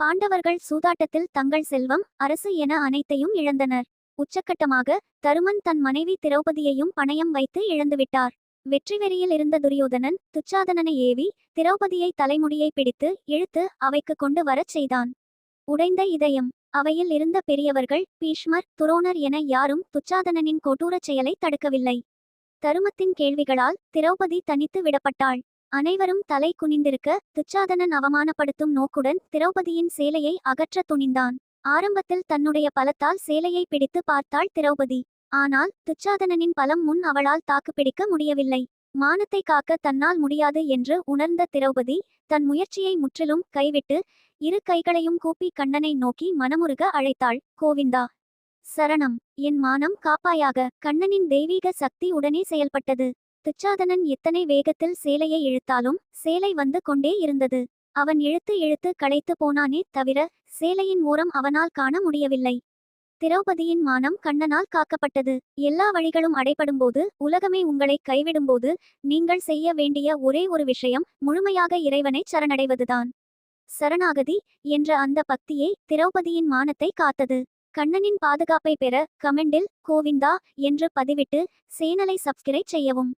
பாண்டவர்கள் சூதாட்டத்தில் தங்கள் செல்வம் அரசு என அனைத்தையும் இழந்தனர். உச்சக்கட்டமாக தருமன் தன் மனைவி திரௌபதியையும் பணயம் வைத்து இழந்துவிட்டார். வெற்றி வெறியில் இருந்த துரியோதனன் துச்சாதனனை ஏவி திரௌபதியை தலைமுடியை பிடித்து இழுத்து அவைக்கு கொண்டு வரச் செய்தான். உடைந்த இதயம். அவையில் இருந்த பெரியவர்கள் பீஷ்மர் துரோணர் என யாரும் துச்சாதனனின் கொடூரச் செயலை தடுக்கவில்லை. தருமத்தின் கேள்விகளால் திரௌபதி தனித்து விடப்பட்டாள். அனைவரும் தலை குனிந்திருக்க துச்சாதனன் அவமானப்படுத்தும் நோக்குடன் திரௌபதியின் சேலையை அகற்றத் துணிந்தான். ஆரம்பத்தில் தன்னுடைய பலத்தால் சேலையை பிடித்து பார்த்தாள் திரௌபதி. ஆனால் துச்சாதனனின் பலம் முன் அவளால் தாக்குப்பிடிக்க முடியவில்லை. மானத்தை காக்க தன்னால் முடியாது என்று உணர்ந்த திரௌபதி தன் முயற்சியை முற்றிலும் கைவிட்டு இரு கைகளையும் கூப்பி கண்ணனை நோக்கி மனமுருக அழைத்தாள் கோவிந்தா! சரணம்! என் மானம் காப்பாயாக! கண்ணனின் தெய்வீக சக்தி உடனே செயல்பட்டது! துச்சாதனன் எத்தனை வேகத்தில் சேலையை இழுத்தாலும் சேலை வந்து கொண்டே இருந்தது. அவன் இழுத்து இழுத்து களைத்து போனானே தவிர சேலையின் ஓரம் அவனால் காண முடியவில்லை. திரௌபதியின் மானம் கண்ணனால் காக்கப்பட்டது. எல்லா வழிகளும் அடைபடும்போது உலகமே உங்களை கைவிடும்போது நீங்கள் செய்ய வேண்டிய ஒரே ஒரு விஷயம் முழுமையாக இறைவனை சரணடைவதுதான். சரணாகதி என்ற அந்த பக்தியே திரௌபதியின் மானத்தை காத்தது. கண்ணனின் பாதுகாப்பை பெற கமெண்டில் கோவிந்தா என்று பதிவிட்டு சேனலை சப்ஸ்கிரைப் செய்யவும்.